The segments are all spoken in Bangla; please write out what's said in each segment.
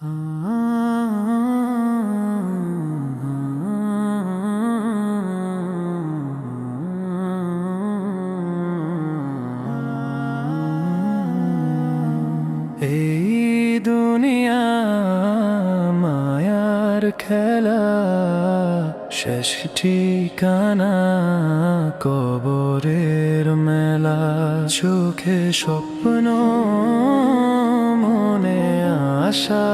এই দুনিয়া মায়ার খেলা শেষ ঠিকানা কবরের মেলা। চোখে স্বপ্ন আশা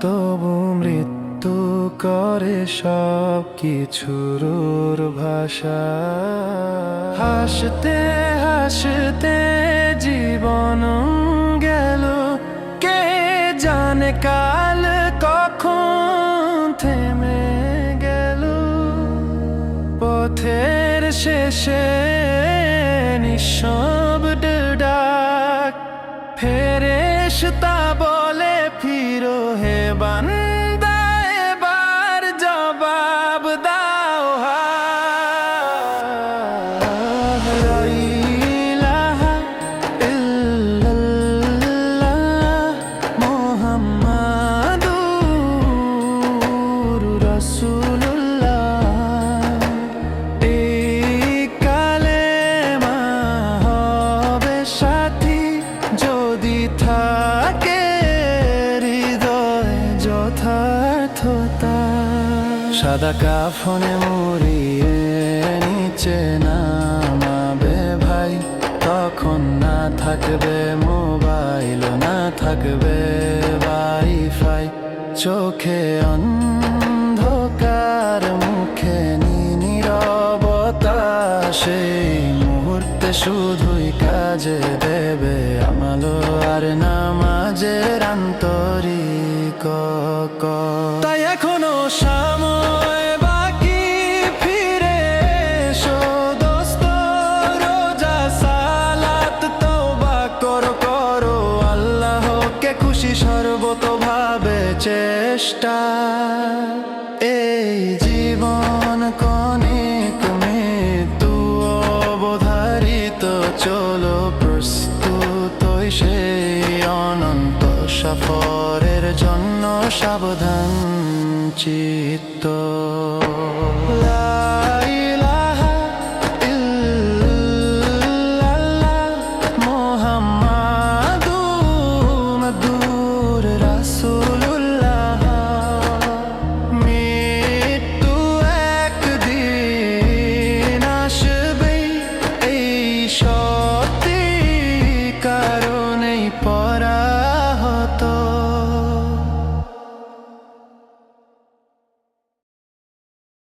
তবু মৃত্যু করে সব কিছুর ভাষা। হাসতে হাসতে জীবন গেল। কে জানে কাল কখন থেমে গেল। পথের শেষে ডাক ফেরেশতা বলে ফিরো হে বান্দা যথার্থতা সাদা কাফনে মরিয়ে নিচে নামাবে ভাই। তখন না থাকবে মোবাইল, না থাকবে ওয়াইফাই। চোখে অন্ধকার, মুখে নীরবতা। সেই মুহূর্তে শুধুই কাজে দেবে আমালো আর নামাজের আন্তরিক খুশি সর্বতভাবে চেষ্টা। এই জীবন কনিক মৃত্যু অবধারিত চলো প্রস্তুত সেই অনন্ত সফরের জন্য সাবধান চিত্ত।